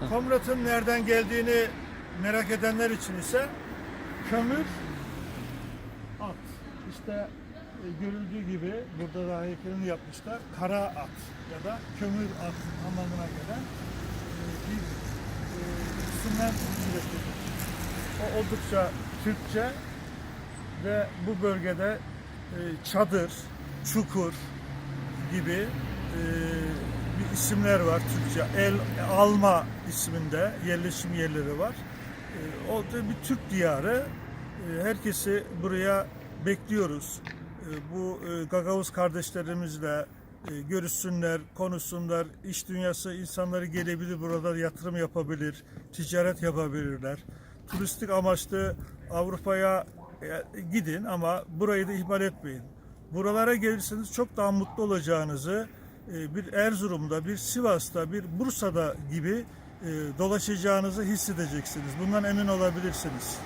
Komrat'ın nereden geldiğini merak edenler için ise kömür at. İşte e, görüldüğü gibi burada da heykelini yapmışlar. Kara at ya da kömür at anlamına gelen e, bir e, isimden üretilir. O oldukça Türkçe ve bu bölgede e, çadır, çukur gibi e, isimler var Türkçe. El Alma isminde yerleşim yerleri var. E, o da bir Türk diyarı. E, herkesi buraya bekliyoruz. E, bu e, Gagavuz kardeşlerimizle e, görüşsünler, konuşsunlar. İş dünyası insanları gelebilir, burada yatırım yapabilir, ticaret yapabilirler. Turistik amaçlı Avrupa'ya e, gidin ama burayı da ihmal etmeyin. Buralara gelirseniz çok daha mutlu olacağınızı bir Erzurum'da, bir Sivas'ta, bir Bursa'da gibi e, dolaşacağınızı hissedeceksiniz. Bundan emin olabilirsiniz.